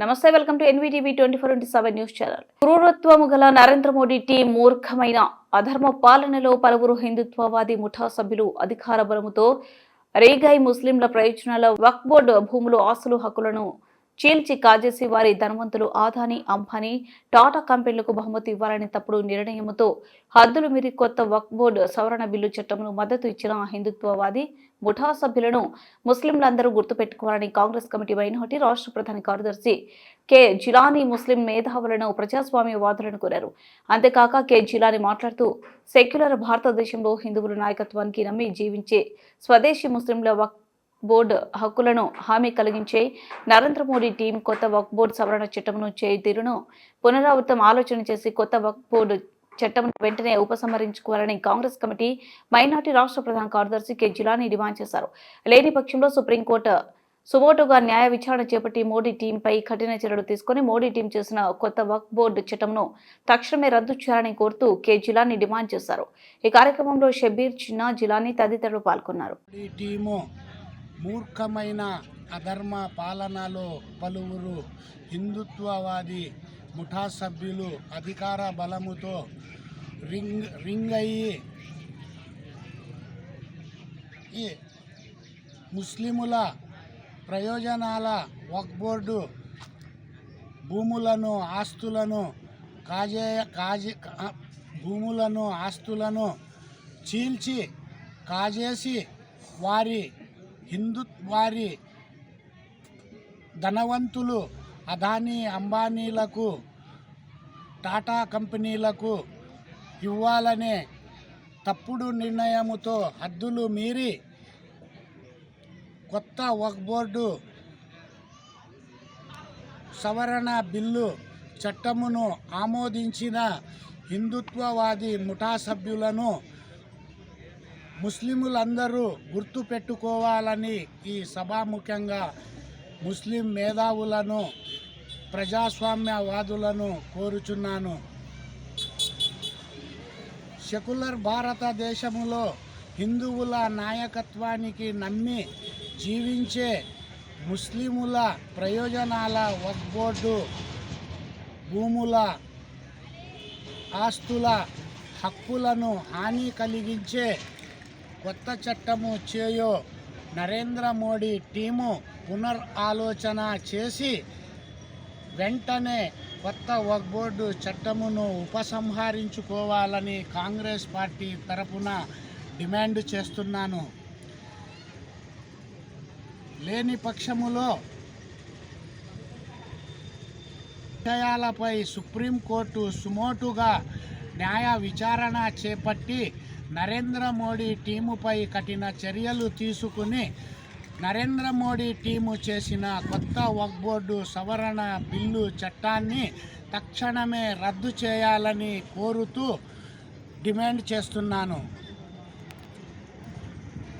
నమస్తే welcome to NVTV twenty four into seven news channel. క్రూరత్వము గల Narendra Modi team మూర్ఖమైన అధర్మ పాలనలో పలువురు హిందుత్వవాది ముఠా సభ్యులు అధికార బలముతో రేగాయి ముస్లింల ప్రయోజనాల వక్ఫ్ బోర్డు భూములు ఆస్తులు హక్కులను చీల్చి కాజేసి వారి ధనవంతులు ఆదాని అంబానీ టాటా కంపెనీలకు బహుమతి ఇవ్వాలనే తప్పుడు నిర్ణయంతో హద్దులు మీరి కొత్త వక్ బోర్డు సవరణ బిల్లు చట్టంను మద్దతు ఇచ్చిన హిందుత్వవాది ముఠా సభ్యులను ముస్లింలందరూ గుర్తుపెట్టుకోవాలని కాంగ్రెస్ కమిటీ మైనార్టీ రాష్ట్ర ప్రధాన కార్యదర్శి కె. జిలానీ ముస్లిం మేధావులను ప్రజాస్వామ్యవాదులను కోరారు. అంతేకాక కె. జిలానీ మాట్లాడుతూ సెక్యులర్ భారతదేశంలో హిందువుల నాయకత్వానికి నమ్మి జీవించే స్వదేశీ ముస్లింల వక్ బోర్డు హక్కులను హామీ కలిగించే నరేంద్ర మోడీ టీం కొత్త వక్ బోర్డు సవరణ చట్టంను చేతీరును పునరావృతం ఆలోచన చేసి కొత్త వక్ బోర్డు చట్టం వెంటనే ఉపసంహరించుకోవాలని కాంగ్రెస్ కమిటీ మైనార్టీ రాష్ట్ర ప్రధాన కార్యదర్శి కె. జిలానీ డిమాండ్ చేశారు. లేని పక్షంలో సుప్రీంకోర్టు సుమోటోగా న్యాయ విచారణ చేపట్టి మోడీ టీంపై కఠిన చర్యలు తీసుకుని మోడీ టీం చేసిన కొత్త వక్ బోర్డు చట్టంను తక్షణమే రద్దు చేయాలని కోరుతూ కె. జిలానీ డిమాండ్ చేశారు. ఈ కార్యక్రమంలో షబీర్ చిన్నా జిలానీ తదితరులు పాల్గొన్నారు. మూర్ఖమైన అధర్మ పాలనలో పలువురు హిందుత్వవాది ముఠా సభ్యులు అధికార బలముతో రింగ్ రింగ్ అయ్యి ఈ ముస్లిముల ప్రయోజనాల వక్ బోర్డు భూములను ఆస్తులను కాజే కాజే కా- భూములను ఆస్తులను చీల్చి కాజేసి వారి హిందూ వారి ధనవంతులు అదానీ అంబానీలకు టాటా కంపెనీలకు ఇవ్వాలనే తప్పుడు నిర్ణయముతో హద్దులు మీరి కొత్త వక్ బోర్డు సవరణ బిల్లు చట్టమును ఆమోదించిన హిందుత్వవాది ముఠా సభ్యులను ముస్లిములందరూ గుర్తు పెట్టుకోవాలని ఈ సభాముఖ్యంగా ముస్లిం మేధావులను ప్రజాస్వామ్యవాదులను కోరుచున్నాను. సెక్యులర్ భారతదేశములో హిందువుల నాయకత్వానికి నమ్మి జీవించే ముస్లిముల ప్రయోజనాల వక్ బోర్డు భూముల ఆస్తుల హక్కులను హాని కలిగించే కొత్త చట్టము చేయో నరేంద్ర మోడీ టీము పునర్ ఆలోచన చేసి వెంటనే కొత్త వక్ బోర్డు చట్టమును ఉపసంహరించుకోవాలని కాంగ్రెస్ పార్టీ తరపున డిమాండ్ చేస్తున్నాను. లేని పక్షములో విషయాలపై సుప్రీంకోర్టు సుమోటుగా న్యాయ విచారణ చేపట్టి నరేంద్ర మోడీ టీముపై కఠిన చర్యలు తీసుకుని నరేంద్ర మోడీ టీము చేసిన కొత్త వక్ బోర్డు సవరణ బిల్లు చట్టాన్ని తక్షణమే రద్దు చేయాలని కోరుతూ డిమాండ్ చేస్తున్నాను.